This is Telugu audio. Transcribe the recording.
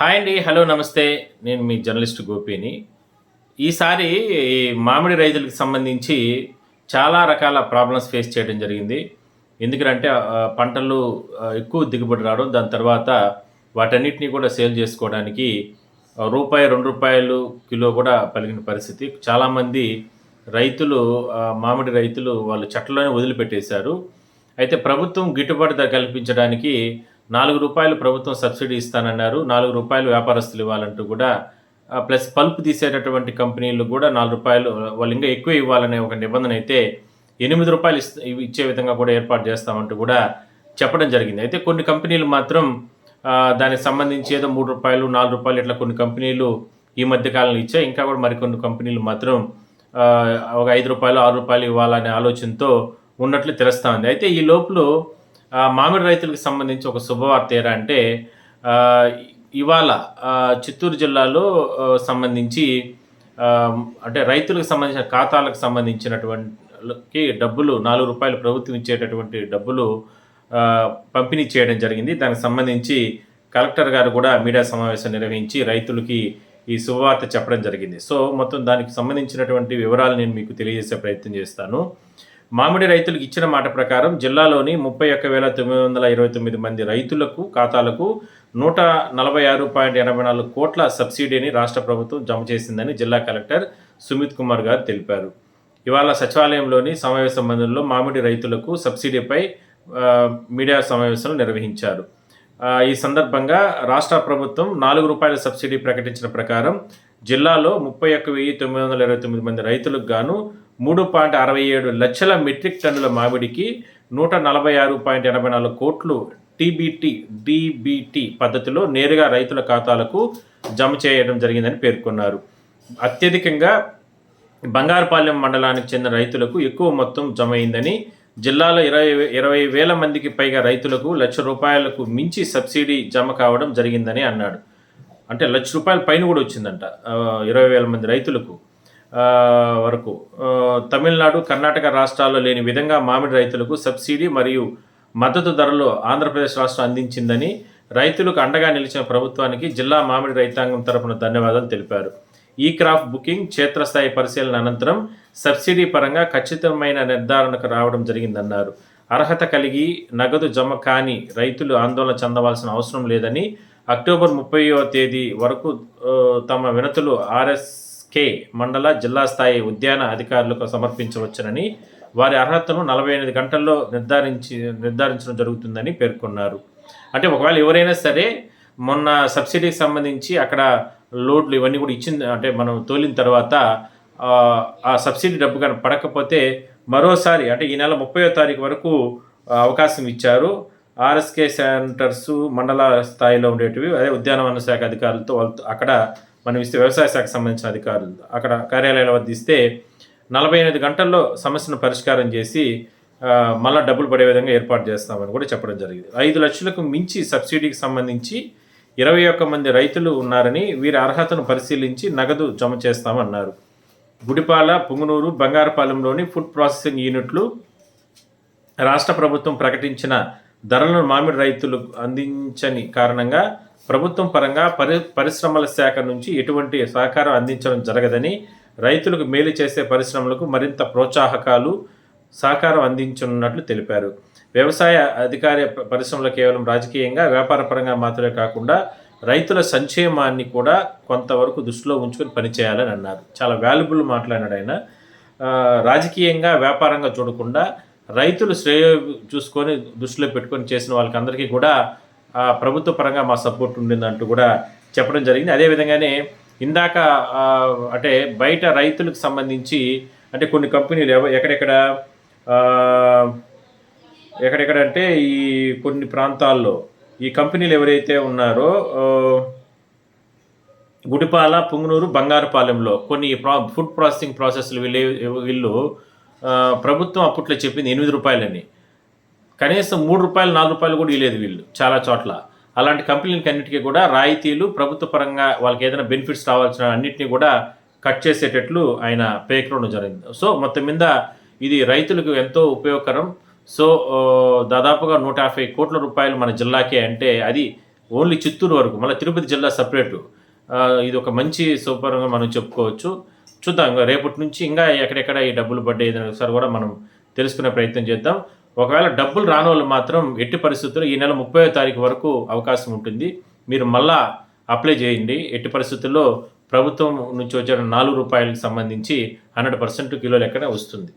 హాయ్ అండి హలో నమస్తే. నేను మీ జర్నలిస్ట్ గోపిని. ఈసారి ఈ మామిడి రైతులకు సంబంధించి చాలా రకాల ప్రాబ్లమ్స్ ఫేస్ చేయడం జరిగింది. ఎందుకంటే పంటలు ఎక్కువ దిగుబడి రావడం దాని తర్వాత వాటన్నిటిని కూడా సేల్ చేసుకోవడానికి రూపాయి రెండు రూపాయలు కిలో కూడా పలిగిన పరిస్థితి. చాలామంది రైతులు మామిడి రైతులు వాళ్ళు చెట్లలోనే వదిలిపెట్టేశారు. అయితే ప్రభుత్వం గిట్టుబాటు ధర కల్పించడానికి నాలుగు రూపాయలు ప్రభుత్వం సబ్సిడీ ఇస్తానన్నారు. నాలుగు రూపాయలు వ్యాపారస్తులు ఇవ్వాలంటూ కూడా ప్లస్ పల్ప్ తీసేటటువంటి కంపెనీలు కూడా నాలుగు రూపాయలు వాళ్ళు ఇంకా ఎక్కువ ఇవ్వాలనే ఒక నిబంధన అయితే ఎనిమిది రూపాయలు ఇచ్చే విధంగా కూడా ఏర్పాటు చేస్తామంటూ కూడా చెప్పడం జరిగింది. అయితే కొన్ని కంపెనీలు మాత్రం దానికి సంబంధించి ఏదో మూడు రూపాయలు నాలుగు రూపాయలు ఇట్లా కొన్ని కంపెనీలు ఈ మధ్య కాలంలో ఇచ్చాయి ఇంకా కూడా మరికొన్ని కంపెనీలు మాత్రం ఒక ఐదు రూపాయలు ఆరు రూపాయలు ఇవ్వాలనే ఆలోచనతో ఉన్నట్లు తెలుస్తూ ఉంది. అయితే ఈ లోపల మామిడి రైతులకు సంబంధించి ఒక శుభవార్త ఏరా అంటే ఇవాళ చిత్తూరు జిల్లాలో సంబంధించి అంటే రైతులకు సంబంధించిన ఖాతాలకు సంబంధించినటువంటి డబ్బులు నాలుగు రూపాయలు ప్రభుత్వం ఇచ్చేటటువంటి డబ్బులు పంపిణీ చేయడం జరిగింది. దానికి సంబంధించి కలెక్టర్ గారు కూడా మీడియా సమావేశం నిర్వహించి రైతులకి ఈ శుభవార్త చెప్పడం జరిగింది. సో మొత్తం దానికి సంబంధించినటువంటి వివరాలు నేను మీకు తెలియజేసే ప్రయత్నం చేస్తాను. మామిడి రైతులకు ఇచ్చిన మాట ప్రకారం జిల్లాలోని ముప్పై ఒక్క వేల తొమ్మిది వందల ఇరవై తొమ్మిది మంది రైతులకు ఖాతాలకు నూట నలభై ఆరు పాయింట్ ఎనభై నాలుగు కోట్ల సబ్సిడీని రాష్ట్ర ప్రభుత్వం జమ చేసిందని జిల్లా కలెక్టర్ సుమిత్ కుమార్ గారు తెలిపారు. ఇవాళ సచివాలయంలోని సమావేశ మందిరంలో మామిడి రైతులకు సబ్సిడీపై మీడియా సమావేశం నిర్వహించారు. ఈ సందర్భంగా రాష్ట్ర ప్రభుత్వం నాలుగు రూపాయల సబ్సిడీ ప్రకటించిన ప్రకారం జిల్లాలో ముప్పై ఒక్క వెయ్యి తొమ్మిది వందల ఇరవై తొమ్మిది మంది రైతులకు గాను మూడు పాయింట్ అరవై ఏడు లక్షల మెట్రిక్ టన్నుల మామిడికి నూట నలభై ఆరు పాయింట్ ఎనభై నాలుగు కోట్లు టీబీటీ డీబీటీ పద్ధతిలో నేరుగా రైతుల ఖాతాలకు జమ చేయడం జరిగిందని పేర్కొన్నారు. అత్యధికంగా బంగారుపాలెం మండలానికి చెందిన రైతులకు ఎక్కువ మొత్తం జమ అయిందని జిల్లాలో ఇరవై ఇరవై వేల మందికి పైగా రైతులకు లక్ష రూపాయలకు మించి సబ్సిడీ జమ కావడం జరిగిందని అన్నాడు. అంటే లక్ష రూపాయల పైన కూడా వచ్చిందంట ఇరవై వేల మంది రైతులకు వరకు. తమిళనాడు కర్ణాటక రాష్ట్రాల్లో లేని విధంగా మామిడి రైతులకు సబ్సిడీ మరియు మద్దతు ధరలో ఆంధ్రప్రదేశ్ రాష్ట్రం అందించిందని రైతులకు అండగా నిలిచిన ప్రభుత్వానికి జిల్లా మామిడి రైతాంగం తరపున ధన్యవాదాలు తెలిపారు. ఈ క్రాఫ్ట్ బుకింగ్ క్షేత్రస్థాయి పరిశీలన అనంతరం సబ్సిడీ పరంగా ఖచ్చితమైన నిర్ధారణకు రావడం జరిగిందన్నారు. అర్హత కలిగి నగదు జమ కాని రైతులు ఆందోళన చెందవలసిన అవసరం లేదని అక్టోబర్ ముప్పైవ తేదీ వరకు తమ వినతులు ఆర్ఎస్ కే మండల జిల్లా స్థాయి ఉద్యాన అధికారులకు సమర్పించవచ్చునని వారి అర్హతను నలభై ఎనిమిది గంటల్లో నిర్ధారించి నిర్ధారించడం జరుగుతుందని పేర్కొన్నారు. అంటే ఒకవేళ ఎవరైనా సరే మొన్న సబ్సిడీకి సంబంధించి అక్కడ లోడ్లు ఇవన్నీ కూడా ఇచ్చింది అంటే మనం తోలిన తర్వాత ఆ, సబ్సిడీ డబ్బు కానీ పడకపోతే మరోసారి అంటే ఈ నెల ముప్పయో తారీఖు వరకు అవకాశం ఇచ్చారు. ఆర్ఎస్కే సెంటర్స్ మండల స్థాయిలో ఉండేటివి అదే ఉద్యానవన శాఖ అధికారులతో వాళ్ళతో అక్కడ మనం ఇస్తే వ్యవసాయ శాఖకు సంబంధించిన అధికారులు అక్కడ కార్యాలయాల వద్ద ఇస్తే నలభై ఎనిమిది గంటల్లో సమస్యను పరిష్కారం చేసి మళ్ళా డబ్బులు పడే విధంగా ఏర్పాటు చేస్తామని కూడా చెప్పడం జరిగింది. ఐదు లక్షలకు మించి సబ్సిడీకి సంబంధించి ఇరవై ఒక్క మంది రైతులు ఉన్నారని వీరి అర్హతను పరిశీలించి నగదు జమ చేస్తామన్నారు. గుడిపాల పుంగునూరు బంగారపాలెంలోని ఫుడ్ ప్రాసెసింగ్ యూనిట్లు రాష్ట్ర ప్రభుత్వం ప్రకటించిన ధరలను మామిడి రైతులు అందించని కారణంగా ప్రభుత్వం పరంగా పరి పరిశ్రమల శాఖ నుంచి ఎటువంటి సహకారం అందించడం జరగదని రైతులకు మేలు చేసే పరిశ్రమలకు మరింత ప్రోత్సాహకాలు సహకారం అందించనున్నట్లు తెలిపారు. వ్యవసాయ అధికార పరిశ్రమలు కేవలం రాజకీయంగా వ్యాపారపరంగా మాత్రమే కాకుండా రైతుల సంక్షేమాన్ని కూడా కొంతవరకు దృష్టిలో ఉంచుకొని పనిచేయాలని అన్నారు. చాలా వాల్యుబుల్ మాట్లాడినాడు ఆయన. రాజకీయంగా వ్యాపారంగా చూడకుండా రైతులు శ్రేయ చూసుకొని దృష్టిలో పెట్టుకొని చేసిన వాళ్ళకి అందరికీ కూడా ప్రభుత్వ పరంగా మా సపోర్ట్ ఉండిందంటూ కూడా చెప్పడం జరిగింది. అదేవిధంగానే ఇందాక అంటే బయట రైతులకు సంబంధించి అంటే కొన్ని కంపెనీలు ఎవ- ఎక్కడెక్కడ ఎక్కడెక్కడ అంటే ఈ కొన్ని ప్రాంతాల్లో ఈ కంపెనీలు ఎవరైతే ఉన్నారో గుడిపాల పుంగనూరు బంగారుపాలెంలో కొన్ని ప్రా ఫుడ్ ప్రాసెసింగ్ ప్రాసెస్లు వీళ్ళు వీళ్ళు ప్రభుత్వం అప్పట్లో చెప్పింది ఎనిమిది రూపాయలని. కనీసం మూడు రూపాయలు నాలుగు రూపాయలు కూడా ఇవ్వలేదు వీళ్ళు చాలా చోట్ల. అలాంటి కంపెనీలకి అన్నిటికీ కూడా రాయితీలు ప్రభుత్వ పరంగా వాళ్ళకి ఏదైనా బెనిఫిట్స్ రావాల్సిన అన్నింటినీ కూడా కట్ చేసేటట్లు ఆయన పేర్కొనడం జరిగింది. సో మొత్తం మీద ఇది రైతులకు ఎంతో ఉపయోగకరం. సో దాదాపుగా నూట యాభై కోట్ల రూపాయలు మన జిల్లాకే అంటే అది ఓన్లీ చిత్తూరు వరకు మళ్ళీ తిరుపతి జిల్లా సపరేటు. ఇది ఒక మంచి సూపర్గా మనం చెప్పుకోవచ్చు. చూద్దాం ఇంకా రేపటి నుంచి ఇంకా ఎక్కడెక్కడ ఈ డబ్బులు పడ్డాయి అనే ఒకసారి కూడా మనం తెలుసుకునే ప్రయత్నం చేద్దాం. ఒకవేళ డబ్బులు రాని వాళ్ళు మాత్రం ఎట్టి పరిస్థితుల్లో ఈ నెల ముప్పై తారీఖు వరకు అవకాశం ఉంటుంది. మీరు మళ్ళా అప్లై చేయండి. ఎట్టి పరిస్థితుల్లో ప్రభుత్వం నుంచి వచ్చే నాలుగు రూపాయలకు సంబంధించి హండ్రెడ్ పర్సెంట్ కిలో లెక్కనే వస్తుంది.